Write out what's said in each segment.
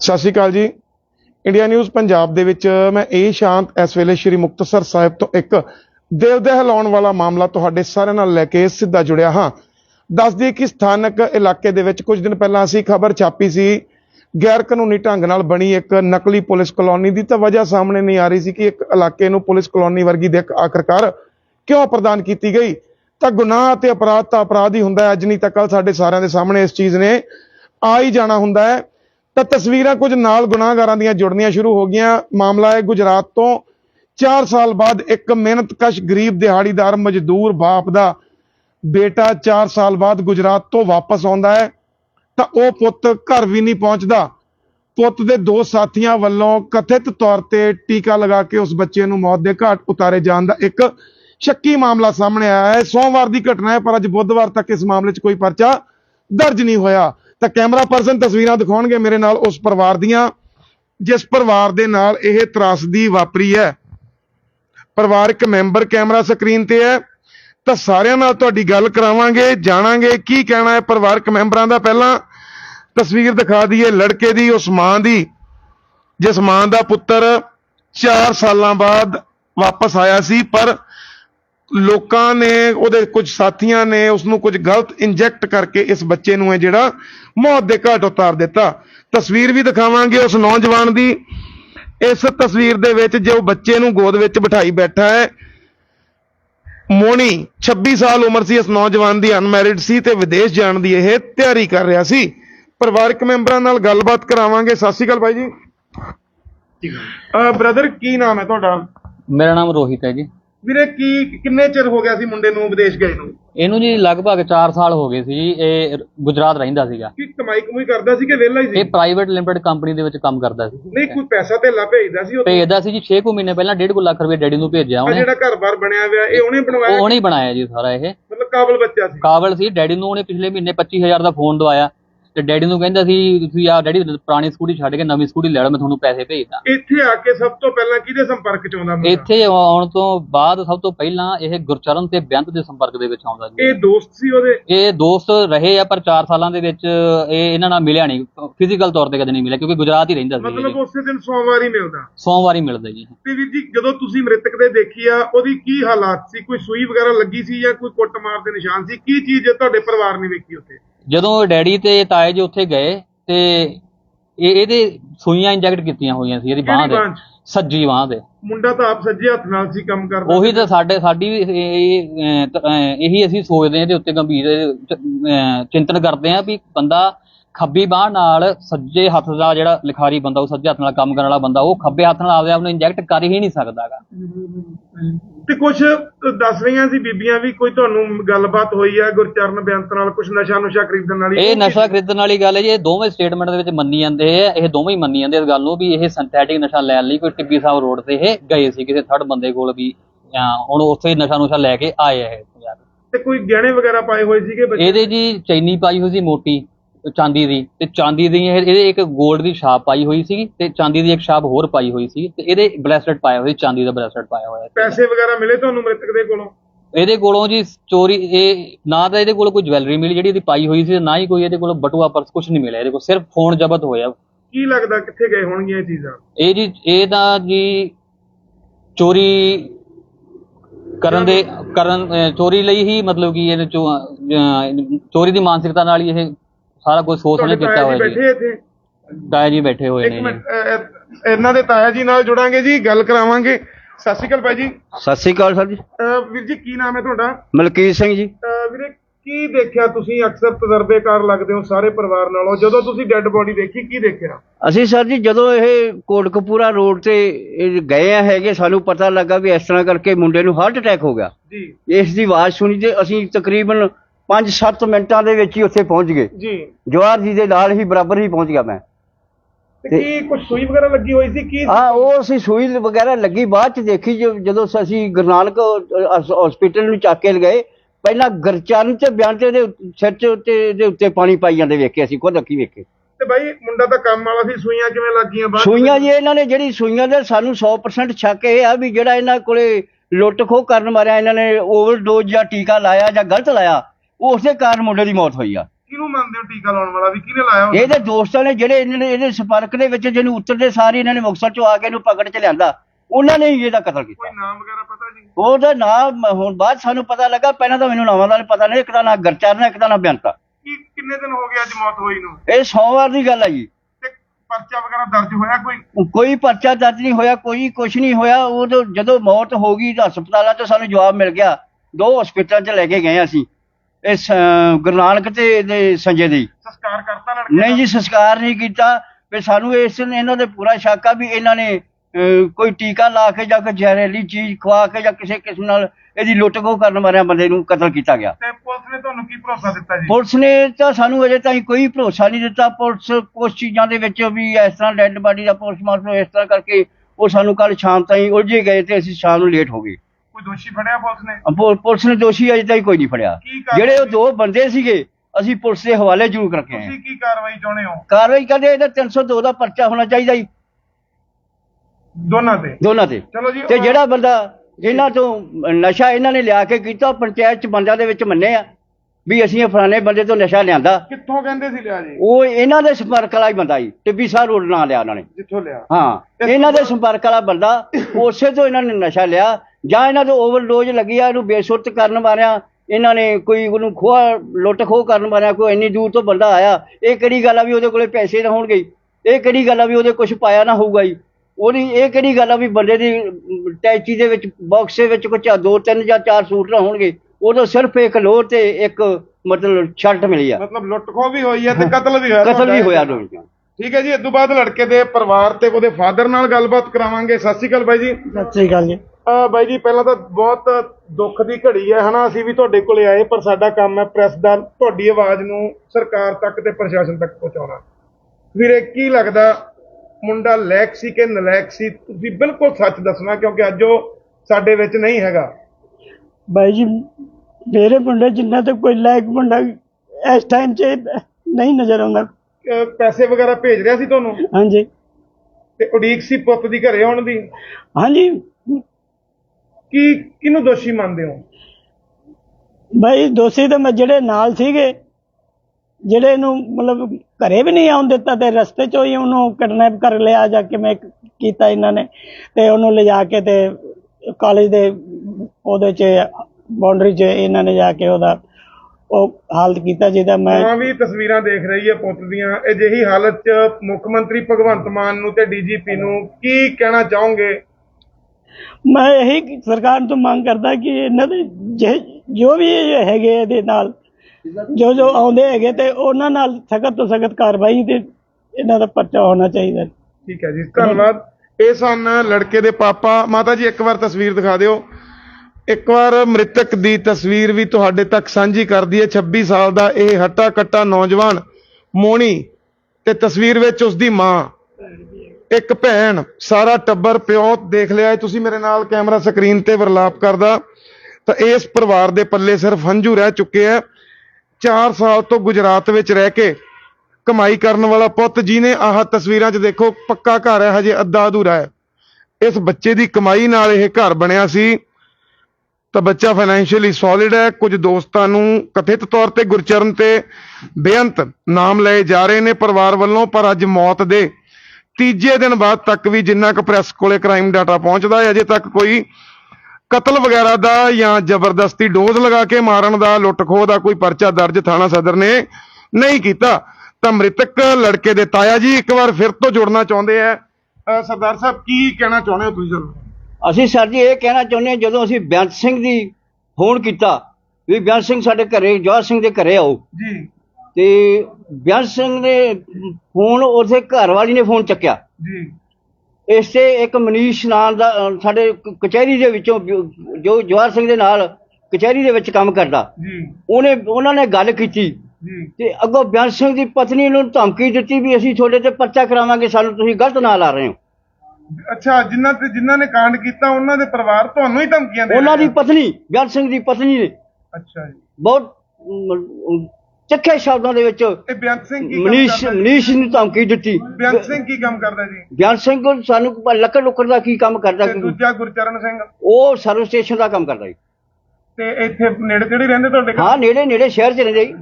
ਸਤਿ ਸ਼੍ਰੀ ਅਕਾਲ ਜੀ। India news Punjab ਦੇ ਵਿੱਚ, ਮੈਂ ਇਹ ਸ਼ਾਂਤ, ਇਸ ਵੇਲੇ ਸ਼੍ਰੀ ਮੁਕਤਸਰ ਸਾਹਿਬ ਤੋਂ ਇੱਕ ਦਿਲ ਦਹਿਲਾਉਣ ਵਾਲਾ ਮਾਮਲਾ ਤੁਹਾਡੇ ਸਾਰਿਆਂ ਨਾਲ ਲੈ ਕੇ ਸਿੱਧਾ ਜੁੜਿਆ ਹਾਂ। ਦੱਸ ਦਈਏ ਕਿ ਸਥਾਨਕ ਇਲਾਕੇ ਦੇ ਵਿੱਚ ਕੁਝ ਦਿਨ ਪਹਿਲਾਂ ਅਸੀਂ ਖਬਰ ਛਾਪੀ ਸੀ ਗੈਰ ਕਾਨੂੰਨੀ ਢੰਗ ਨਾਲ ਬਣੀ ਇੱਕ ਨਕਲੀ ਪੁਲਿਸ ਕਲੋਨੀ ਦੀ ਤਾਂ ਵਜ੍ਹਾ ਸਾਹਮਣੇ ਨਹੀਂ ਆ ਰਹੀ ਸੀ ਕਿ ਇੱਕ ਇਲਾਕੇ ਨੂੰ ਪੁਲਿਸ ਕਲੋਨੀ ਵਰਗੀ ਦਿੱਖ ਆਖਰਕਾਰ ਕਿਉਂ ਪ੍ਰਦਾਨ ਕੀਤੀ ਗਈ। ਤਾਂ ਗੁਨਾਹ ਅਤੇ ਅਪਰਾਧ ਤਾਂ ਅਪਰਾਧ ਹੀ ਹੁੰਦਾ ਹੈ, ਅੱਜ ਨਹੀਂ ਤਾਂ ਕੱਲ ਸਾਡੇ ਸਾਰਿਆਂ ਦੇ ਸਾਹਮਣੇ ਇਸ ਚੀਜ਼ ਨੇ ਆ ਹੀ ਜਾਣਾ ਹੁੰਦਾ ਹੈ। ਤਾਂ ਤਸਵੀਰਾਂ ਕੁਝ ਨਾਲ ਗੁਨਾਹਗਾਰਾਂ ਦੀਆਂ ਜੁੜਨੀਆਂ ਸ਼ੁਰੂ ਹੋ ਗਈਆਂ। ਮਾਮਲਾ ਹੈ ਗੁਜਰਾਤ ਤੋਂ। 4 ਸਾਲ ਬਾਅਦ ਇੱਕ ਮਿਹਨਤਕਸ਼ ਗਰੀਬ ਦਿਹਾੜੀਦਾਰ ਮਜ਼ਦੂਰ ਬਾਪ ਦਾ ਬੇਟਾ 4 ਸਾਲ ਬਾਅਦ ਗੁਜਰਾਤ ਤੋਂ ਵਾਪਸ ਆਉਂਦਾ ਹੈ। ਤਾਂ ਉਹ ਪੁੱਤ ਘਰ ਵੀ ਨਹੀਂ ਪਹੁੰਚਦਾ। ਪੁੱਤ ਦੇ ਦੋ ਸਾਥੀਆਂ ਵੱਲੋਂ ਕਥਿਤ ਤੌਰ ਤੇ ਟੀਕਾ ਲਗਾ ਕੇ ਉਸ ਬੱਚੇ ਨੂੰ ਮੌਤ ਦੇ ਘਾਟ ਉਤਾਰੇ ਜਾਣ ਦਾ ਇੱਕ ਸ਼ੱਕੀ ਮਾਮਲਾ ਸਾਹਮਣੇ ਆਇਆ ਹੈ। ਸੋਮਵਾਰ ਦੀ ਘਟਨਾ ਹੈ, ਪਰ ਅੱਜ ਬੁੱਧਵਾਰ ਤੱਕ ਇਸ ਮਾਮਲੇ 'ਚ ਕੋਈ ਪਰਚਾ ਦਰਜ ਨਹੀਂ ਹੋਇਆ। ਤਾਂ ਕੈਮਰਾ ਪਰਸਨ ਤਸਵੀਰਾਂ ਦਿਖਾਉਣਗੇ ਮੇਰੇ ਨਾਲ ਉਸ ਪਰਿਵਾਰ ਦੀਆਂ, ਜਿਸ ਪਰਿਵਾਰ ਦੇ ਨਾਲ ਇਹ ਤਰਾਸਦੀ ਵਾਪਰੀ ਹੈ। ਪਰਿਵਾਰਕ ਮੈਂਬਰ ਕੈਮਰਾ ਸਕਰੀਨ ਤੇ ਹੈ। ਤਾਂ ਸਾਰਿਆਂ ਨਾਲ ਤੁਹਾਡੀ ਗੱਲ ਕਰਾਵਾਂਗੇ, ਜਾਣਾਂਗੇ ਕੀ ਕਹਿਣਾ ਹੈ ਪਰਿਵਾਰਕ ਮੈਂਬਰਾਂ ਦਾ ਪਹਿਲਾਂ। ਤਸਵੀਰ ਦਿਖਾ ਦਈਏ ਲੜਕੇ ਦੀ, ਉਸ ਮਾਂ ਦੀ, ਜਿਸ ਮਾਂ ਦਾ ਪੁੱਤਰ 4 ਸਾਲਾਂ ਬਾਅਦ ਵਾਪਸ ਆਇਆ ਸੀ, ਪਰ ਲੋਕਾਂ ਨੇ ਉਹਦੇ ਕੁਝ ਸਾਥੀਆਂ ਨੇ ਉਸ ਨੂੰ ਕੁਝ ਗਲਤ ਇੰਜੈਕਟ ਕਰਕੇ ਇਸ ਬੱਚੇ ਨੂੰ ਹੈ ਜਿਹੜਾ ਮੌਤ ਦੇ ਘਾਟ ਉਤਾਰ ਦਿੱਤਾ। ਤਸਵੀਰ ਵੀ ਦਿਖਾਵਾਂਗੇ ਉਸ ਨੌਜਵਾਨ ਦੀ। ਇਸ ਤਸਵੀਰ ਦੇ ਵਿੱਚ ਜੋ ਬੱਚੇ ਨੂੰ ਗੋਦ ਵਿੱਚ ਬਿਠਾਈ ਬੈਠਾ ਹੈ ਮੋਣੀ 26 ਸਾਲ ਉਮਰ ਸੀ ਇਸ ਨੌਜਵਾਨ ਦੀ ਅਨਮੈਰਿਡ ਸੀ ਤੇ ਵਿਦੇਸ਼ ਜਾਣ ਦੀ ਇਹ ਤਿਆਰੀ ਕਰ ਰਿਹਾ ਸੀ। ਪਰਿਵਾਰਕ ਮੈਂਬਰਾਂ ਨਾਲ ਗੱਲਬਾਤ ਕਰਾਵਾਂਗੇ। ਸਤਿ ਸ਼੍ਰੀ ਅਕਾਲ ਬਾਈ ਜੀ। ਬ੍ਰਦਰ ਕੀ ਨਾਮ ਹੈ ਤੁਹਾਡਾ? ਮੇਰਾ ਨਾਮ ਰੋਹਿਤ ਹੈ ਜੀ। ਵੀਰੇ ਕੀ ਕਿੰਨੇ ਚਿਰ ਹੋ ਗਿਆ ਸੀ ਮੁੰਡੇ ਨੂੰ ਵਿਦੇਸ਼ ਗਏ ਨੂੰ? ਇਹਨੂੰ ਜੀ ਲਗਭਗ 4 ਸਾਲ ਹੋ ਗਏ ਸੀ ਜੀ ਇਹ ਗੁਜਰਾਤ ਰਹਿੰਦਾ ਸੀਗਾ। ਕੀ ਕਮਾਈ ਕਮੂਈ ਕਰਦਾ ਸੀ ਕਿ ਵਿਹਲਾ ਹੀ ਸੀ? ਇਹ ਪ੍ਰਾਈਵੇਟ ਲਿਮਟਿਡ ਕੰਪਨੀ ਦੇ ਵਿੱਚ ਕੰਮ ਕਰਦਾ ਸੀ। ਨਹੀਂ ਕੋਈ ਪੈਸਾ ਧੇਲਾ ਭੇਜਦਾ ਸੀ ਉਹ ਭੇਜਦਾ ਸੀ ਜੀ 6 ਕੁ ਮਹੀਨੇ ਪਹਿਲਾਂ 1.5 ਲੱਖ ਰੁਪਏ ਡੈਡੀ ਨੂੰ ਭੇਜਿਆ ਆਹ ਉਹਨੇ। ਜਿਹੜਾ ਘਰ-ਬਾਰ ਬਣਿਆ ਹੋਇਆ ਇਹ ਉਹਨੇ ਉਹ ਬਣਵਾਇਆ ਉਹਨੇ ਹੀ ਬਣਾਇਆ ਜੀ ਸਾਰਾ ਇਹ। ਮਤਲਬ ਕਾਬਲ ਬੱਚਾ ਸੀ? ਕਾਬਲ ਸੀ ਡੈਡੀ ਨੂੰ ਉਹਨੇ ਪਿਛਲੇ ਮਹੀਨੇ 25000 ਦਾ ਫੋਨ ਦਵਾਇਆ। ਤੇ ਡੈਡੀ ਨੂੰ ਕਹਿੰਦਾ ਸੀ ਤੁਸੀਂ ਆ ਡੈਡੀ ਪੁਰਾਣੀ ਸਕੂਟੀ ਛੱਡ ਕੇ ਨਵੀਂ ਸਕੂਟੀ ਲੈ ਲਓ ਮੈਂ ਤੁਹਾਨੂੰ ਪੈਸੇ ਭੇਜਦਾ। ਇੱਥੇ ਆ ਕੇ ਸਭ ਤੋਂ ਪਹਿਲਾਂ ਕਿਹਦੇ ਸੰਪਰਕ ਚ ਆਉਂਦਾ ਮੁੰਡਾ? ਇੱਥੇ ਆਉਣ ਤੋਂ ਬਾਅਦ ਸਭ ਤੋਂ ਪਹਿਲਾਂ ਇਹ ਗੁਰਚਰਨ ਤੇ ਬੇਅੰਤ ਦੇ ਸੰਪਰਕ ਦੇ ਵਿੱਚ ਆਉਂਦਾ ਜੀ ਇਹ ਦੋਸਤ ਸੀ ਉਹਦੇ? ਇਹ ਦੋਸਤ ਰਹੇ ਆ ਪਰ 4 ਸਾਲਾਂ ਦੇ ਵਿੱਚ ਇਹ ਇਹਨਾਂ ਨਾਲ ਮਿਲਿਆ ਨਹੀਂ। ਫਿਜ਼ੀਕਲ ਤੌਰ ਤੇ ਕਦੇ ਨਹੀਂ ਮਿਲਿਆ ਕਿਉਂਕਿ ਗੁਜਰਾਤ ਹੀ ਰਹਿੰਦਾ ਸੀ ਮਤਲਬ ਉਸੇ ਦਿਨ ਸੋਮਵਾਰ ਹੀ ਮਿਲਦਾ? ਸੋਮਵਾਰ ਹੀ ਮਿਲਦਾ ਜੀ ਤੇ ਵੀਰ ਜੀ ਜਦੋਂ ਤੁਸੀਂ ਮ੍ਰਿਤਕ ਦੇ ਦੇਖੀ ਆ ਉਹਦੀ ਕੀ ਹਾਲਾਤ ਸੀ? ਕੋਈ ਸੂਈ ਵਗੈਰਾ ਲੱਗੀ ਸੀ ਜਾਂ ਕੋਈ ਕੁੱਟਮਾਰ ਦੇ ਨਿਸ਼ਾਨ ਸੀ? ਕੀ ਚੀਜ਼ ਤੁਹਾਡੇ ਪਰਿਵਾਰ ਨੇ ਵੇਖੀ ਉੱਥੇ? ਜਦੋਂ ਡੈਡੀ ਤੇ ਤਾਏ ਜੀ ਉੱਥੇ ਗਏ ਤੇ ਇਹ ਇਹਦੇ ਸੂਈਆਂ ਇੰਜੈਕਟ ਕੀਤੀਆਂ ਹੋਈਆਂ ਸੀ ਇਹਦੀ ਬਾਹ ਕਿਹੜੀ ਦੇ। ਬਾਂਹ 'ਚ? ਸੱਜੀ ਬਾਹ ਦੇ। ਮੁੰਡਾ ਤਾਂ ਆਪ ਸੱਜੇ ਹੱਥ ਨਾਲ ਸੀ ਕੰਮ ਕਰਦਾ। ਉਹੀ ਤਾਂ ਸਾਡੇ ਸਾਡੀ ਵੀ ਇਹ- ਅਹ, ਇਹੀ ਅਸੀਂ ਸੋਚਦੇ ਹਾਂ ਇਹਦੇ ਉੱਤੇ ਗੰਭੀਰ ਅਹ, ਚਿੰਤਨ ਕਰਦੇ ਹਾਂ ਵੀ ਬੰਦਾ ਖੱਬੀ ਬਾਹ ਨਾਲ ਸੱਜੇ ਹੱਥ ਦਾ ਜਿਹੜਾ ਲਿਖਾਰੀ ਬੰਦਾ ਉਹ ਸੱਜੇ ਹੱਥ ਨਾਲ ਕੰਮ ਕਰਨ ਵਾਲਾ ਬੰਦਾ ਉਹ ਖੱਬੇ ਹੱਥ ਨਾਲ ਆਪਦੇ ਆਪ ਨੂੰ ਇੰਜੈਕਟ ਕਰ ਹੀ ਨਹੀਂ ਸਕਦਾਗਾ। ਤੇ ਕੁਝ ਦੱਸ ਰਹੀਆਂ ਸੀ ਬੀਬੀਆਂ ਵੀ ਕੋਈ ਤੁਹਾਨੂੰ ਗੱਲਬਾਤ ਹੋਈ ਆ ਗੁਰਚਰਨ ਬੇਅੰਤ ਨਾਲ ਕੁਝ ਨਸ਼ਾ ਨੁਸ਼ਾ ਖਰੀਦਣ ਵਾਲੀ? ਇਹ ਨਸ਼ਾ ਖਰੀਦਣ ਵਾਲੀ ਗੱਲ ਹੈ ਜੀ ਇਹ ਦੋਵੇਂ ਸਟੇਟਮੈਂਟ ਦੇ ਵਿੱਚ ਮੰਨੀ ਜਾਂਦੇ ਆ ਇਹ ਦੋਵੇਂ ਹੀ ਮੰਨੀ ਜਾਂਦੇ ਇਸ ਗੱਲ ਨੂੰ ਵੀ ਇਹ ਸਿੰਥੈਟਿਕ ਨਸ਼ਾ ਲੈਣ ਲਈ ਕੋਈ ਟਿੱਬੀ ਸਾਹਿਬ ਰੋਡ ਤੇ ਇਹ ਗਏ ਸੀ ਕਿਸੇ ਥਰਡ ਬੰਦੇ ਕੋਲ ਵੀ ਹੁਣ ਉੱਥੇ ਨਸ਼ਾ ਨੁਸ਼ਾ ਲੈ ਕੇ ਆਏ ਆ ਇਹ ਪੰਜਾਬ। ਤੇ ਕੋਈ ਗਹਿਣੇ ਵਗੈਰਾ ਪਾਏ ਹੋਏ ਸੀਗੇ ਇਹਦੇ ਜੀ ਚੈਨੀ ਪਾਈ ਹੋਈ ਸੀ ਮੋਟੀ। ਚਾਂਦੀ ਦੀ ਤੇ ਚਾਂਦੀ ਦੀ ਇਹ- ਇਹਦੇ ਇੱਕ 골ਡ ਦੀ ਛਾਪ ਪਾਈ ਹੋਈ ਸੀ ਤੇ ਚਾਂਦੀ ਦੀ ਇੱਕ ਛਾਪ ਹੋਰ ਪਾਈ ਹੋਈ ਸੀ ਤੇ ਇਹਦੇ ਬ੍ਰੈਸਲੇਟ ਪਾਇਆ ਹੋਇਆ ਸੀ ਚਾਂਦੀ ਦਾ ਬ੍ਰੈਸਲੇਟ ਪਾਇਆ ਹੋਇਆ ਸੀ। ਪੈਸੇ ਵਗੈਰਾ ਮਿਲੇ ਤੁਹਾਨੂੰ ਮ੍ਰਿਤਕ ਦੇ ਕੋਲੋਂ? ਇਹਦੇ ਕੋਲੋਂ ਜੀ ਚੋਰੀ ਇਹ ਨਾ ਤਾਂ ਇਹਦੇ ਕੋਲ ਕੋਈ ਜਵੈਲਰੀ ਮਿਲੀ ਜਿਹੜੀ ਇਹਦੀ ਪਾਈ ਹੋਈ ਸੀ ਨਾ ਹੀ ਕੋਈ ਇਹਦੇ ਕੋਲ ਬਟੂਆ ਪਰਸ ਕੁਝ ਨਹੀਂ ਮਿਲਿਆ ਇਹਦੇ ਕੋਲ ਸਿਰਫ ਫੋਨ ਜ਼ਬਤ ਹੋਇਆ। ਕੀ ਲੱਗਦਾ ਕਿੱਥੇ ਗਏ ਹੋਣਗੀਆਂ ਇਹ ਚੀਜ਼ਾਂ? ਇਹ ਜੀ ਇਹ ਤਾਂ ਜੀ ਚੋਰੀ ਕਰਨ ਦੇ ਕਰਨ ਅਹ ਚੋਰੀ ਲਈ ਹੀ ਮਤਲਬ ਕਿ ਇਹਦੇ ਚੋਂ ਅਹ, ਚੋਰੀ ਦੀ ਮਾਨਸਿਕਤਾ ਨਾਲ ਹੀ ਇਹ ਸਾਰਾ ਕੁਝ ਸੋਚ ਤੁਹਾਡੇ ਕੀਤਾ ਹੋਇਆ ਜੀ ਇੱਥੇ? ਤਾਇਆ ਜੀ ਬੈਠੇ ਹੋਏ ਇੱਕ ਨੇ ਜੀ। ਮਿੰਟ ਅਹ, ਅਹ, ਇਹਨਾਂ ਦੇ ਤਾਇਆ ਜੀ ਨਾਲ ਜੁੜਾਂਗੇ ਜੀ ਗੱਲ ਕਰਾਵਾਂਗੇ। ਸਤਿ ਸ਼੍ਰੀ ਅਕਾਲ ਭਾਈ ਜੀ। ਸਤਿ ਸ੍ਰੀ ਅਕਾਲ ਸਰ ਜੀ। ਅਹ, ਵੀਰ ਜੀ ਕੀ ਨਾਮ ਹੈ ਤੁਹਾਡਾ? ਮਲਕੀਤ ਸਿੰਘ ਜੀ। ਅਹ, ਵੀਰੇ ਕੀ ਦੇਖਿਆ ਤੁਸੀਂ? ਅਕਸਰ ਤਜਰਬੇਕਾਰ ਲੱਗਦੇ ਹੋ ਸਾਰੇ ਪਰਿਵਾਰ ਨਾਲੋਂ। ਜਦੋਂ ਤੁਸੀਂ ਡੈੱਡ ਬੋਡੀ ਦੇਖੀ ਕੀ ਦੇਖਿਆ? ਅਸੀਂ ਸਰ ਜੀ ਜਦੋਂ ਇਹ ਕੋਟਕਪੂਰਾ ਰੋਡ ਤੇ ਇਹ ਗਏ ਆ ਹੈਗੇ ਸਾਨੂੰ ਪਤਾ ਲੱਗਾ ਵੀ ਇਸ ਤਰ੍ਹਾਂ ਕਰਕੇ ਮੁੰਡੇ ਨੂੰ ਹਾਰਟ ਅਟੈਕ ਹੋ ਗਿਆ। ਜੀ। ਇਸ ਦੀ ਆਵਾਜ਼ ਸੁਣੀ ਤੇ ਅਸੀਂ ਤਕਰੀਬਨ 5-7 ਮਿੰਟਾਂ ਦੇ ਵਿੱਚ ਹੀ ਉੱਥੇ ਪਹੁੰਚ ਗਏ। ਜੀ। ਜਵਾਰ ਜੀ ਦੇ ਨਾਲ ਹੀ ਬਰਾਬਰ ਹੀ ਪਹੁੰਚ ਗਿਆ ਮੈਂ। ਤੇ ਕੀ ਕੁਝ ਸੂਈ ਵਗੈਰਾ ਲੱਗੀ ਹੋਈ ਸੀ? ਕੀ ਹਾਂ ਉਹ ਅਸੀਂ ਸੂਈ ਵਗੈਰਾ ਲੱਗੀ ਬਾਅਦ ਚ ਦੇਖੀ ਜਦੋਂ ਅਸੀਂ ਗੁਰੂ ਨਾਨਕ ਹਸਪੀਟਲ ਨੂੰ ਚੱਕ ਕੇ ਲਗਾਏ ਪਹਿਲਾਂ ਗਰਚਰਨ ਤੇ ਬਿਆਨ ਤੇ ਇਹਦੇ ਸਿਰ ਚ ਤੇ ਉੱਤੇ ਪਾਣੀ ਪਾਈ ਜਾਂਦੇ ਵੇਖੇ ਅਸੀਂ ਖੁਦ ਅੱਖੀ ਵੇਖੇ। ਤੇ ਬਾਈ ਮੁੰਡਾ ਤਾਂ ਕੰਮ ਵਾਲਾ ਸੀ ਸੂਈਆਂ ਕਿਵੇਂ ਲੱਗੀਆਂ ਬਾਅਦ ਚ? ਸੂਈਆਂ ਜੀ ਇਹਨਾਂ ਨੇ ਜਿਹੜੀ ਸੂਈਆਂ ਦੇ ਸਾਨੂੰ 100% ਸ਼ੱਕ ਇਹ ਆ ਵੀ ਜਿਹੜਾ ਇਹਨਾਂ ਕੋਲੇ ਲੁੱਟ ਖੋਹ ਕਰਨ ਮਾਰਿਆ ਇਹਨਾਂ ਨੇ ਓਵਰਡੋਜ਼ ਜਾਂ ਟੀਕਾ ਲਾਇਆ ਜਾਂ ਗਲਤ ਲਾਇਆ ਉਸੇ ਕਾਰਨ ਮੁੰਡੇ ਦੀ ਮੌਤ ਹੋਈ ਆ। ਕਿਹਨੂੰ ਮੰਨਦੇ ਹੋ ਟੀਕਾ ਲਾਉਣ ਵਾਲਾ? ਵੀ ਕਿਹਨੇ ਲਾਇਆ ਹੋਣਾ? ਇਹਦੇ ਦੋਸਤਾਂ ਨੇ ਜਿਹੜੇ ਇਹਨਾਂ ਨੇ ਇਹਦੇ ਸੰਪਰਕ ਦੇ ਵਿੱਚ ਜਿਹਨੂੰ ਉਤਰਦੇ ਸਾਰੇ ਇਹਨਾਂ ਨੇ ਮੁਕਤਸਰ ਚੋਂ ਆ ਕੇ ਇਹਨੂੰ ਪਕੜ ਚ ਲਿਆਂਦਾ। ਉਹਨਾਂ ਨੇ ਹੀ ਇਹਦਾ ਕਤਲ ਕੀਤਾ। ਕੋਈ ਨਾਮ ਵਗੈਰਾ ਪਤਾ ਜੀ? ਉਹਦਾ ਨਾਮ ਹੁਣ ਬਾਅਦ ਸਾਨੂੰ ਪਤਾ ਲੱਗਾ ਪਹਿਲਾਂ ਤਾਂ ਮੈਨੂੰ ਨਾਮਾਂ ਦਾ ਨੀ ਪਤਾ ਨਹੀਂ ਇੱਕ ਦਾ ਨਾਮ ਗਰਚਰਨ ਹੈ ਇੱਕ ਦਾ ਨਾਮ ਬੇਅੰਤਾ ਕੀ ਕਿੰਨੇ ਦਿਨ ਹੋ ਗਏ ਅੱਜ ਮੌਤ ਹੋਈ ਨੂੰ? ਇਹ ਸੋਮਵਾਰ ਦੀ ਗੱਲ ਹੈ ਜੀ। ਤੇ ਪਰਚਾ ਵਗੈਰਾ ਦਰਜ ਹੋਇਆ ਕੋਈ? ਕੋਈ ਪਰਚਾ ਦਰਜ ਨਹੀਂ ਹੋਇਆ ਕੋਈ ਕੁਝ ਨਹੀਂ ਹੋਇਆ। ਉਹ ਜਦੋਂ ਮੌਤ ਹੋ ਗਈ ਤਾਂ ਹਸਪਤਾਲਾਂ ਤੋਂ ਸਾਨੂੰ ਜਵਾਬ ਮਿਲ ਗਿਆ। ਦੋ ਹਸਪਤਾਲ 'ਚ ਲੈ ਕੇ ਗਏ ਅਸੀਂ। ਇਸ ਗੁਰੂ ਨਾਨਕ ਤੇ ਇਹਦੇ ਸੰਜੇ ਦੀ। ਸੰਸਕਾਰ ਕਰਤਾ ਲੜਕੇ ਨਹੀਂ? ਜੀ ਸੰਸਕਾਰ ਨਹੀਂ ਕੀਤਾ। ਵੀ ਸਾਨੂੰ ਇਸ ਇਹਨਾਂ ਦੇ ਪੂਰਾ ਸ਼ੱਕ ਆ ਵੀ ਇਹਨਾਂ ਨੇ ਅਹ, ਕੋਈ ਟੀਕਾ ਲਾ ਕੇ ਜਾਂ ਕੋਈ ਜ਼ਹਿਰੀਲੀ ਚੀਜ਼ ਖਵਾ ਕੇ ਜਾਂ ਕਿਸੇ ਕਿਸਮ ਨਾਲ ਇਹਦੀ ਲੁੱਟ ਖੋਹ ਕਰਨ ਵਾਲਿਆਂ ਬੰਦੇ ਨੂੰ ਕਤਲ ਕੀਤਾ ਗਿਆ। ਤੇ ਪੁਲਿਸ ਨੇ ਤੁਹਾਨੂੰ ਕੀ ਭਰੋਸਾ ਦਿੱਤਾ ਜੀ? ਪੁਲਿਸ ਨੇ ਤਾਂ ਸਾਨੂੰ ਅਜੇ ਤਾਈਂ ਕੋਈ ਭਰੋਸਾ ਨਹੀਂ ਦਿੱਤਾ। ਪੁਲਿਸ ਕੁਝ ਚੀਜ਼ਾਂ ਦੇ ਵਿੱਚ ਵੀ ਇਸ ਤਰ੍ਹਾਂ ਡੈੱਡ ਬਾਡੀ ਦਾ ਪੋਸਟਮਾਰਟਮ ਇਸ ਤਰ੍ਹਾਂ ਕਰਕੇ ਉਹ ਸਾਨੂੰ ਕੱਲ ਸ਼ਾਮ ਤਾਈਂ ਉਲਝੇ ਗਏ ਤੇ ਅਸੀਂ ਸ਼ਾਮ ਨੂੰ ਲੇਟ ਹੋ ਗਏ। ਕੋਈ ਦੋਸ਼ੀ ਫੜਿਆ ਪੁਲਿਸ ਨੇ? ਪੁ- ਪੁਲਿਸ ਨੇ ਦੋਸ਼ੀ ਅਜੇ ਤਾਈਂ ਕੋਈ ਨਹੀਂ ਫੜਿਆ। ਕੀ ਕਾਰਵਾਈ- ਜਿਹੜੇ ਉਹ ਦੋ ਬੰਦੇ ਸੀਗੇ ਅਸੀਂ ਪੁਲਿਸ ਦੇ ਹਵਾਲੇ ਜ਼ਰੂਰ ਕਰਕੇ ਆਏ ਤੁਸੀਂ ਕੀ ਕਾਰਵਾਈ ਚਾਹੁੰਦੇ ਹੋ? ਕਾਰਵਾਈ ਕਰਦੇ ਇਹਦਾ 302 ਦਾ ਪਰਚਾ ਹੋਣਾ ਚਾਹੀਦਾ ਜੀ। ਦੋਨਾਂ ਤੇ? ਦੋਨਾਂ ਤੇ। ਚਲੋ ਜੀ ਤੇ ਜਿਹੜਾ ਬੰਦਾ ਜਿਨ੍ਹਾਂ ਤੋਂ ਨਸ਼ਾ ਇਹਨਾਂ ਨੇ ਲਿਆ ਕੇ ਕੀਤਾ ਉਹ ਪੰਚਾਇਤ ਚ ਬੰਦਿਆਂ ਦੇ ਵਿੱਚ ਮੰਨੇ ਆ ਵੀ ਅਸੀਂ ਇਹ ਫਲਾਣੇ ਬੰਦੇ ਤੋਂ ਨਸ਼ਾ ਲਿਆਂਦਾ। ਕਿੱਥੋਂ ਕਹਿੰਦੇ ਸੀ ਲਿਆ ਜੀ? ਉਹ ਇਹਨਾਂ ਦੇ ਸੰਪਰਕ ਵਾਲਾ ਹੀ ਬੰਦਾ ਜੀ ਟਿੱਬੀ ਸਾਹਿਬ ਰੋਡ ਨਾਂ ਲਿਆ ਉਹਨਾਂ ਨੇ। ਜਿੱਥੋਂ ਲਿਆ। ਹਾਂ ਇਹਨਾਂ ਦੇ ਸੰਪਰਕ ਵਾਲਾ ਬੰਦਾ ਉਸੇ ਤੋਂ ਇਹਨਾਂ ਨੇ ਨਸ਼ਾ ਲਿਆ ਜਾਂ ਇਹਨਾਂ ਤੋਂ ਓਵਰਡੋਜ਼ ਲੱਗੀ ਆ ਇਹਨੂੰ ਬੇਸੁਰਤ ਕਰਨ ਵਾਲਿਆਂ ਇਹਨਾਂ ਨੇ ਕੋਈ ਉਹਨੂੰ ਖੋਹ ਲੁੱਟ ਖੋਹ ਕਰਨ ਵਾਲਿਆਂ ਕੋਈ ਇੰਨੀ ਦੂਰ ਤੋਂ ਬੰਦਾ ਆਇਆ ਇਹ ਕਿਹੜੀ ਗੱਲ ਆ ਵੀ ਉਹਦੇ ਕੋਲੇ ਪੈਸੇ ਨਾ ਹੋਣਗੇ? ਇਹ ਕਿਹੜੀ ਗੱਲ ਆ ਵੀ ਉਹਦੇ ਕੁਝ ਪਾਇਆ ਨਾ ਹੋਊਗਾ ਜੀ? ਉਹਦੀ ਇਹ ਕਿਹੜੀ ਗੱਲ ਆ ਵੀ ਬੰਦੇ ਦੀ ਟੈਚੀ ਦੇ ਵਿੱਚ ਬਾਕਸ ਦੇ ਵਿੱਚ ਕੁਝ ਦੋ ਤਿੰਨ ਜਾਂ ਚਾਰ ਸੂਟ ਨਾ ਹੋਣਗੇ? ਉਦੋਂ ਸਿਰਫ ਇੱਕ ਲੋਰ ਤੇ ਇੱਕ ਮਤਲਬ ਸ਼ਰਟ ਮਿਲੀ ਆ। ਮਤਲਬ ਲੁੱਟ ਖੋਹ ਵੀ ਹੋਈ ਹੈ ਤੇ ਕਤਲ ਵੀ ਹੋਇਆ ਕਤਲ ਵੀ। ਹੋਇਆ ਦੋਵੇਂ ਠੀਕ ਹੈ ਜੀ ਇਸ ਤੋਂ ਬਾਅਦ ਲੜਕੇ ਦੇ ਪਰਿਵਾਰ ਤੇ ਉਹਦੇ ਫਾਦਰ ਨਾਲ ਗੱਲਬਾਤ ਕਰਾਵਾਂਗੇ। ਸਤਿ ਸ਼੍ਰੀ ਅਕਾਲ ਬਾਈ ਜੀ। ਸਤਿ ਸ੍ਰੀ ਅਕਾਲ ਜੀ। ਬਾਈ ਜੀ ਪਹਿਲਾਂ ਤਾਂ ਬਹੁਤ ਦੁੱਖ ਦੀ ਘੜੀ ਹੈ ਹਨਾ? ਅਸੀਂ ਵੀ ਤੁਹਾਡੇ ਕੋਲੇ ਆਏ ਪਰ ਸਾਡਾ ਕੰਮ ਹੈ ਪ੍ਰੈਸ ਦਾ ਤੁਹਾਡੀ ਆਵਾਜ਼ ਨੂੰ ਸਰਕਾਰ ਤੱਕ ਤੇ ਪ੍ਰਸ਼ਾਸਨ ਤੱਕ ਪਹੁੰਚਾਉਣਾ। ਵੀਰੇ ਕੀ ਲੱਗਦਾ ਮੁੰਡਾ ਲੈਕ ਸੀ ਕਿ ਨਲਾਇਕ ਸੀ? ਤੁਸੀਂ ਬਿਲਕੁਲ ਸੱਚ ਦੱਸਣਾ ਕਿਉਂਕਿ ਅੱਜ ਉਹ ਸਾਡੇ ਵਿੱਚ ਨਹੀਂ ਹੈਗਾ। ਬਾਈ ਜੀ ਮੇਰੇ ਮੁੰਡੇ ਜਿੰਨਾ ਤੇ ਕੋਈ ਲਾਇਕ ਮੁੰਡਾ ਇਸ ਟਾਈਮ 'ਚ ਨਹੀਂ ਨਜ਼ਰ ਆਉਂਦਾ। ਅਹ ਪੈਸੇ ਵਗੈਰਾ ਭੇਜ ਰਿਹਾ ਸੀ ਤੁਹਾਨੂੰ? ਹਾਂਜੀ। ਤੇ ਉਡੀਕ ਸੀ ਪੁੱਤ ਦੀ ਘਰੇ ਆਉਣ ਦੀ? ਹਾਂਜੀ ਕੀ ਕਿਹਨੂੰ ਦੋਸ਼ੀ ਮੰਨਦੇ ਹੋ? ਬਾਈ ਦੋਸ਼ੀ ਤਾਂ ਮੈਂ ਜਿਹੜੇ ਨਾਲ ਸੀਗੇ ਜਿਹੜੇ ਇਹਨੂੰ ਮਤਲਬ ਘਰੇ ਵੀ ਨਹੀਂ ਆਉਣ ਦਿੱਤਾ ਤੇ ਰਸਤੇ 'ਚੋਂ ਹੀ ਉਹਨੂੰ ਕਿਡਨੈਪ ਕਰ ਲਿਆ ਜਾਂ ਕਿਵੇਂ ਕੀਤਾ ਇਹਨਾਂ ਨੇ ਤੇ ਉਹਨੂੰ ਲਿਜਾ ਕੇ ਤੇ ਕਾਲਜ ਦੇ ਉਹਦੇ 'ਚ ਬਾਉਂਡਰੀ 'ਚ ਇਹਨਾਂ ਨੇ ਜਾ ਕੇ ਉਹਦਾ ਉਹ ਹਾਲਤ ਕੀਤਾ ਜਿਹਦਾ ਮੈਂ ਮਾਂ ਵੀ ਤਸਵੀਰਾਂ ਦੇਖ ਰਹੀ ਹੈ ਪੁੱਤ ਦੀਆਂ। ਅਜਿਹੀ ਹਾਲਤ 'ਚ ਮੁੱਖ ਮੰਤਰੀ ਭਗਵੰਤ ਮਾਨ ਨੂੰ ਤੇ ਡੀਜੀਪੀ ਨੂੰ ਕੀ ਕਹਿਣਾ ਚਾਹੋਗੇ? ਮੈਂ ਇਹੀ ਸਰਕਾਰ ਤੋਂ ਮੰਗ ਕਰਦਾ ਕਿ ਇਹਨਾਂ ਦੇ ਜੇ- ਜੋ ਵੀ ਇਹ ਹੈਗੇ ਇਹਦੇ ਨਾਲ, ਜੋ ਜੋ ਆਉਂਦੇ ਹੈਗੇ ਤੇ ਉਹਨਾਂ ਨਾਲ ਸਖਤ ਤੋਂ ਸਖਤ ਕਾਰਵਾਈ ਤੇ ਇਹਨਾਂ ਦਾ ਪਰਚਾ ਹੋਣਾ ਚਾਹੀਦਾ। ਠੀਕ ਹੈ ਜੀ, ਧੰਨਵਾਦ। ਇਹ ਸਨ ਲੜਕੇ ਦੇ ਪਾਪਾ। ਮਾਤਾ ਜੀ, ਇੱਕ ਵਾਰ ਤਸਵੀਰ ਦਿਖਾ ਦਿਓ। ਇੱਕ ਵਾਰ ਮ੍ਰਿਤਕ ਦੀ ਤਸਵੀਰ ਵੀ ਤੁਹਾਡੇ ਤੱਕ ਸਾਂਝੀ ਕਰਦੀ ਹੈ। 26 ਸਾਲ ਦਾ ਇਹ ਹੱਟਾ ਕੱਟਾ ਨੌਜਵਾਨ ਮੋਣੀ ਤੇ ਤਸਵੀਰ ਵਿੱਚ ਉਸ ਦੀ ਮਾਂ। ਇੱਕ ਭੈਣ, ਸਾਰਾ ਟੱਬਰ ਪਿਓ ਦੇਖ ਲਿਆ ਹੈ। ਤੁਸੀਂ ਮੇਰੇ ਨਾਲ ਕੈਮਰਾ ਸਕਰੀਨ ਤੇ ਵਰਲਾਪ ਕਰਦਾ। ਤਾਂ ਇਸ ਪਰਿਵਾਰ ਦੇ ਪੱਲੇ ਸਿਰਫ ਹੰਝੂ ਰਹਿ ਚੁੱਕੇ ਆ। 4 ਸਾਲ ਤੋਂ ਗੁਜਰਾਤ ਵਿੱਚ ਰਹਿ ਕੇ ਕਮਾਈ ਕਰਨ ਵਾਲਾ ਪੁੱਤ ਜਿਹਨੇ ਆਹ ਤਸਵੀਰਾਂ 'ਚ ਦੇਖੋ, ਪੱਕਾ ਘਰ ਹੈ, ਹਜੇ ਅੱਧਾ ਅਧੂਰਾ ਹੈ। ਇਸ ਬੱਚੇ ਦੀ ਕਮਾਈ ਨਾਲ ਇਹ ਘਰ ਬਣਿਆ ਸੀ। ਤਾਂ ਬੱਚਾ ਫਾਈਨੈਂਸ਼ੀਅਲੀ ਸੋਲਿਡ ਹੈ। ਕੁਝ ਦੋਸਤਾਂ ਨੂੰ ਕਥਿਤ ਤੌਰ ਤੇ ਗੁਰਚਰਨ ਤੇ ਬੇਅੰਤ ਨਾਮ ਲਏ ਜਾ ਰਹੇ ਨੇ ਪਰਿਵਾਰ ਵੱਲੋਂ, ਪਰ ਅੱਜ ਮੌਤ ਦੇ ਤੀਜੇ ਦਿਨ ਬਾਅਦ ਤੱਕ ਵੀ ਜਿੰਨਾ ਕੁ ਪ੍ਰੈਸ ਕੋਲੇ ਕ੍ਰਾਈਮ ਡਾਟਾ ਪਹੁੰਚਦਾ ਹੈ ਅਜੇ ਤੱਕ ਕੋਈ ਕਤਲ ਵਗੈਰਾ ਦਾ ਜਾਂ ਜ਼ਬਰਦਸਤੀ ਡੋਜ਼ ਲਗਾ ਕੇ ਮਾਰਨ ਦਾ ਲੁੱਟ ਖੋਹ ਦਾ ਕੋਈ ਪਰਚਾ ਦਰਜ ਥਾਣਾ ਸਦਰ ਨੇ ਨਹੀਂ ਕੀਤਾ। ਤਾਂ ਮ੍ਰਿਤਕ ਲੜਕੇ ਦੇ ਤਾਇਆ ਜੀ ਇੱਕ ਵਾਰ ਫਿਰ ਤੋਂ ਜੁੜਨਾ ਚਾਹੁੰਦੇ ਆ। ਸਰਦਾਰ ਸਾਹਿਬ ਕੀ ਕਹਿਣਾ ਚਾਹੁੰਦੇ ਹੋ ਤੁਸੀਂ ਸਾਨੂੰ? ਅਸੀਂ ਸਰ ਜੀ ਇਹ ਕਹਿਣਾ ਚਾਹੁੰਦੇ ਹਾਂ ਜਦੋਂ ਅਸੀਂ ਬੇਅੰਤ ਸਿੰਘ ਦੀ ਫੋਨ ਕੀਤਾ ਵੀ ਬੇਅੰਤ ਸਿੰਘ ਸਾਡੇ ਘਰੇ ਜਵਾਹਰ ਸਿੰਘ ਦੇ ਘਰੇ ਆਓ। ਜੀ। ਤੇ ਬੇਅੰਤ ਸਿੰਘ ਨੇ ਫੋਨ ਉਸੇ ਘਰ ਵਾਲੀ ਨੇ ਫੋਨ ਚੱਕਿਆ। ਜੀ। ਇਸ ਇੱਕ ਮਨੀਸ਼ ਨਾਂ ਦਾ ਸਾਡੇ ਕ- ਕਚਹਿਰੀ ਦੇ ਵਿੱਚੋਂ ਜੋ- ਜੋ ਜਵਾਹਰ ਸਿੰਘ ਦੇ ਨਾਲ ਕਚਹਿਰੀ ਦੇ ਵਿੱਚ ਕੰਮ ਕਰਦਾ। ਜੀ। ਉਹਨੇ ਉਹਨਾਂ ਨੇ ਗੱਲ ਕੀਤੀ। ਜੀ। ਤੇ ਅੱਗੋਂ ਬੇਅੰਤ ਸਿੰਘ ਦੀ ਪਤਨੀ ਨੂੰ ਧਮਕੀ ਦਿੱਤੀ ਵੀ ਅਸੀਂ ਤੁਹਾਡੇ ਤੇ ਪਰਚਾ ਕਰਾਵਾਂਗੇ ਸਾਨੂੰ ਤੁਸੀਂ ਗਲਤ ਨਾਂ ਲਾ ਰਹੇ ਹੋ। ਅੱਛਾ ਜਿਨ੍ਹਾਂ ਤੇ ਜਿਨ੍ਹਾਂ ਨੇ ਕਾਂਡ ਕੀਤਾ ਉਹਨਾਂ ਦੇ ਪਰਿਵਾਰ ਤੁਹਾਨੂੰ ਹੀ ਧਮਕੀਆਂ ਦੇ ਉਹਨਾਂ ਰਹੇ ਦੀ ਪਤਨੀ ਬੇਅੰਤ ਸਿੰਘ ਦੀ ਪਤਨੀ ਨੇ। ਆ। ਅੱਛਾ ਜੀ। ਬਹੁਤ ਚੱਕੇ ਸ਼ਬਦਾਂ ਦੇ ਵਿੱਚ। ਇਹ ਬੇਅੰਤ ਸਿੰਘ ਕੀ ਕੰਮ ਮਨੀਸ਼ ਕਰਦਾ ਜੀ? ਮਨੀਸ਼ ਨੂੰ ਧਮਕੀ ਦਿੱਤੀ। ਬੇਅੰਤ ਸਿੰਘ ਕੀ ਕੰਮ ਕਰਦਾ ਜੀ? ਬਿਆਨ ਸਿੰਘ ਸਾਨੂੰ ਲੱਕੜ ਲੁੱਕੜ ਦਾ ਕੀ ਕੰਮ ਕਰਦਾ ਤੇ ਦੂਜਾ ਗੁਰਚਰਨ ਸਿੰਘ? ਉਹ ਸਰਵਿਸ ਸਟੇਸ਼ਨ ਦਾ ਕੰਮ ਕਰਦਾ ਜੀ। ਤੇ ਇੱਥੇ ਨੇੜੇ ਤੇੜੇ ਰਹਿੰਦੇ ਤੁਹਾਡੇ ਘਰ? ਹਾਂ ਨੇੜੇ ਨੇੜੇ ਸ਼ਹਿਰ ਚ ਰਹਿੰਦੇ ਜੀ।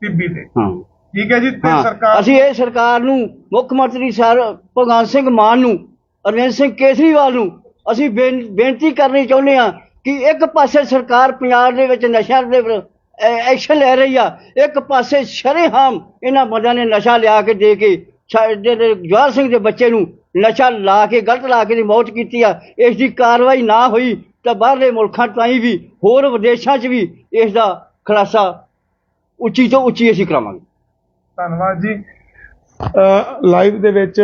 ਟਿੱਬੀ ਤੇ। ਹਾਂ। ਠੀਕ ਹੈ ਜੀ ਤੇ ਹਾਂ। ਸਰਕਾਰ ਅਸੀਂ ਇਹ ਸਰਕਾਰ ਨੂੰ ਮੁੱਖ ਮੰਤਰੀ ਸਰ ਭਗਵੰਤ ਸਿੰਘ ਮਾਨ ਨੂੰ ਅਰਵਿੰਦ ਸਿੰਘ ਕੇਜਰੀਵਾਲ ਨੂੰ ਅਸੀਂ ਬੇਨ- ਬੇਨਤੀ ਕਰਨੀ ਚਾਹੁੰਦੇ ਹਾਂ ਕਿ ਇੱਕ ਪਾਸੇ ਸਰਕਾਰ ਪੰਜਾਬ ਦੇ ਵਿੱਚ ਨਸ਼ਿਆਂ ਦੇ ਵਿਰ- ਐਕਸ਼ਨ ਲੈ ਰਹੀ ਆ। ਇੱਕ ਪਾਸੇ ਸ਼ਰੇਹਾਮ ਇਹਨਾਂ ਬੰਦਿਆਂ ਨੇ ਨਸ਼ਾ ਲਿਆ ਕੇ ਦੇ ਕੇ ਸਾਡੇ ਦੇ ਜਵਾਹਰ ਸਿੰਘ ਦੇ ਬੱਚੇ ਨੂੰ ਨਸ਼ਾ ਲਾ ਕੇ, ਗਲਤ ਲਾ ਕੇ ਦੀ ਮੌਤ ਕੀਤੀ ਆ। ਇਸ ਦੀ ਕਾਰਵਾਈ ਨਾ ਹੋਈ ਤਾਂ ਬਾਹਰਲੇ ਮੁਲਕਾਂ ਤਾਈਂ ਵੀ, ਹੋਰ ਵਿਦੇਸ਼ਾਂ 'ਚ ਵੀ ਇਸ ਦਾ ਖੁਲਾਸਾ ਉੱਚੀ ਤੋਂ ਉੱਚੀ ਅਸੀਂ ਕਰਾਵਾਂਗੇ। ਧੰਨਵਾਦ ਜੀ। ਲਾਈਵ ਦੇ ਵਿੱਚ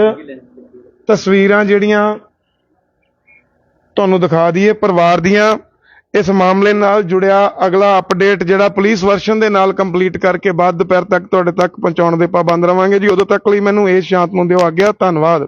ਤਸਵੀਰਾਂ ਜਿਹੜੀਆਂ ਤੁਹਾਨੂੰ ਦਿਖਾ ਦਈਏ। ਪਰਿਵਾਰ ਦੀਆਂ ਇਸ ਮਾਮਲੇ ਨਾਲ ਜੁੜਿਆ ਅਗਲਾ ਅਪਡੇਟ ਜਿਹੜਾ ਪੁਲਿਸ ਵਰਸ਼ਨ ਦੇ ਨਾਲ ਕੰਪਲੀਟ ਕਰਕੇ ਬਾਅਦ ਦੁਪਹਿਰ ਤੱਕ ਤੁਹਾਡੇ ਤੱਕ ਪਹੁੰਚਾਉਣ ਦੇ ਪਾਬੰਦ ਰਵਾਂਗੇ ਜੀ। ਉਦੋਂ ਤੱਕ ਲਈ ਮੈਨੂੰ ਇਹ ਸ਼ਾਂਤ ਨੂੰ ਦਿਓ ਆਗਿਆ। ਧੰਨਵਾਦ।